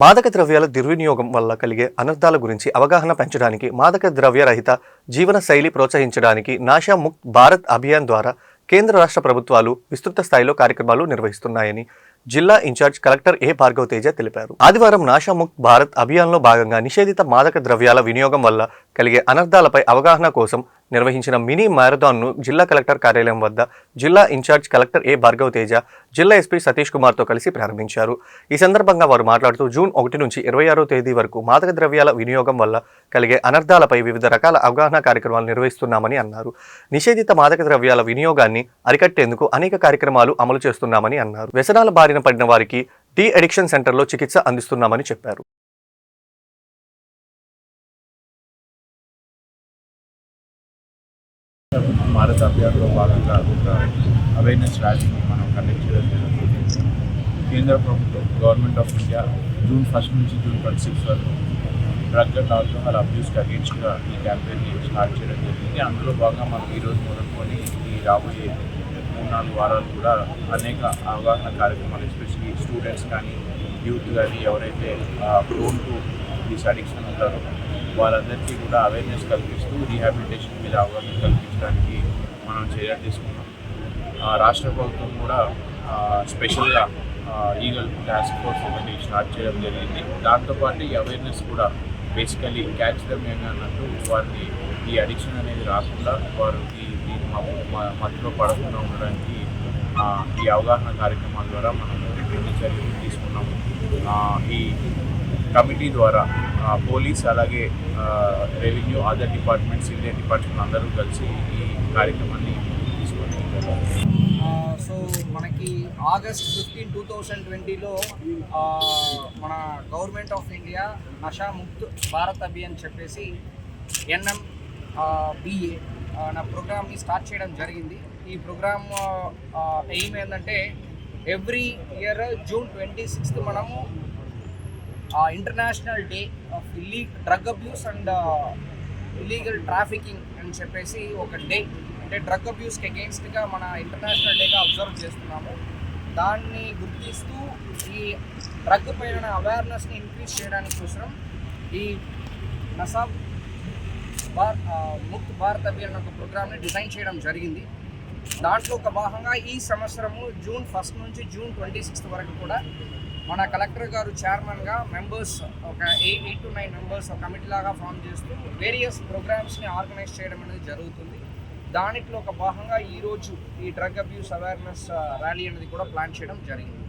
మాదక ద్రవ్యాల దుర్వినియోగం వల్ల కలిగే అనర్థాల గురించి అవగాహన పెంచడానికి మాదక ద్రవ్య రహిత జీవన శైలి ప్రోత్సహించడానికి నాషా ముక్త్ భారత్ అభియాన్ ద్వారా కేంద్ర రాష్ట్ర ప్రభుత్వాలు విస్తృత స్థాయిలో కార్యక్రమాలు నిర్వహిస్తున్నాయని జిల్లా incharge collector A Bhargav Teja తెలిపారు. ఆదివారం నాషా ముక్త్ భారత్ అభియాన్లో భాగంగా నిషేధిత మాదక ద్రవ్యాల వినియోగం వల్ల కలిగే అనర్థాలపై అవగాహన కోసం నిర్వహించిన మినీ మ్యారథాన్ను జిల్లా కలెక్టర్ కార్యాలయం వద్ద జిల్లా incharge collector A Bhargav Teja జిల్లా ఎస్పీ సతీష్ కుమార్తో కలిసి ప్రారంభించారు. ఈ సందర్భంగా వారు మాట్లాడుతూ జూన్ ఒకటి నుంచి ఇరవై ఆరో తేదీ వరకు మాదక ద్రవ్యాల వినియోగం వల్ల కలిగే అనర్థాలపై వివిధ రకాల అవగాహన కార్యక్రమాలు నిర్వహిస్తున్నామని అన్నారు. నిషేధిత మాదక ద్రవ్యాల వినియోగాన్ని అరికట్టేందుకు అనేక కార్యక్రమాలు అమలు చేస్తున్నామని అన్నారు. వ్యసనాల బారిన పడిన వారికి టీ అడిక్షన్ సెంటర్లో చికిత్స అందిస్తున్నామని చెప్పారు. భారత్ అభియాన్లో భాగంగా ఒక అవేర్నెస్ ర్యాలీని మనం కండక్ట్ చేయడం జరుగుతుంది. కేంద్ర ప్రభుత్వం government of India June first నుంచి జూన్ ట్వంటీ సిక్స్ వరకు డ్రగ్ అండ్ ఆల్కహాల్ అబ్యూస్కి అగేన్స్ట్గా ఈ క్యాంపెయిన్ని స్టార్ట్ చేయడం జరిగింది. అందులో భాగంగా మనం ఈరోజు మొదలుకొని ఈ రాబోయే మూడు నాలుగు వారాలు కూడా అనేక అవగాహన కార్యక్రమాలు ఎస్పెషలీ స్టూడెంట్స్ కానీ యూత్ కానీ ఎవరైతే ప్రోన్ టు దీస్ అడిక్షన్ ఉంటారో వాళ్ళందరికీ కూడా అవేర్నెస్ కల్పిస్తూ రీహాబిలిటేషన్ మీద అవగాహన కల్పించడానికి మనం చర్యలు తీసుకున్నాం. రాష్ట్ర ప్రభుత్వం కూడా స్పెషల్గా ఈగల్ టాస్క్ ఫోర్స్ అనేది స్టార్ట్ చేయడం జరిగింది. దాంతోపాటు ఈ అవేర్నెస్ కూడా బేసికలీ క్యాచ్ దమ్ అన్నట్టు వారిని ఈ అడిక్షన్ అనేది రాకుండా వారికి దీన్ని మ- మధ్యలో పడకుండా ఉండడానికి ఈ అవగాహన కార్యక్రమాల ద్వారా మనం ఎన్ని చర్యలు తీసుకున్నాము. ఈ కమిటీ ద్వారా పోలీస్ అలాగే revenue other departments Indian department అందరూ కలిసి ఈ కార్యక్రమాన్ని తీసుకొని సో మనకి ఆగస్ట్ ఫిఫ్టీన్ టూ థౌజండ్ ట్వంటీలో మన government of India Nasha Mukt Bharat Abhiyan చెప్పేసి ఎన్ఎం బిఏ నా ప్రోగ్రామ్ని స్టార్ట్ చేయడం జరిగింది. ఈ ప్రోగ్రామ్ ఎయిమ్ ఏంటంటే every year June twenty sixth మనము international day of Illi drug abuse and illegal trafficking అని చెప్పేసి ఒక డే. అంటే డ్రగ్ అబ్యూస్కి అగేన్స్ట్గా మన ఇంటర్నేషనల్ డేగా అబ్జర్వ్ చేస్తున్నాము. దాన్ని గుర్తిస్తూ ఈ డ్రగ్ పైన అవేర్నెస్ని ఇంక్రీజ్ చేయడానికి కోసం ఈ నసాబ్ భార్ ముక్త్ భారత్ అభియాన్ ఒక ప్రోగ్రామ్ని డిజైన్ చేయడం జరిగింది. దాంట్లో ఒక భాగంగా ఈ సంవత్సరము జూన్ ఫస్ట్ నుంచి జూన్ ట్వంటీ సిక్స్త్ వరకు కూడా మన కలెక్టర్ గారు చైర్మన్గా మెంబర్స్ ఒక eight eight to nine members committee లాగా ఫామ్ చేస్తూ వేరియస్ ప్రోగ్రామ్స్ని ఆర్గనైజ్ చేయడం అనేది జరుగుతుంది. దాంట్లో ఒక భాగంగా ఈరోజు ఈ డ్రగ్ అబ్యూస్ అవేర్నెస్ ర్యాలీ అనేది కూడా ప్లాన్ చేయడం జరిగింది.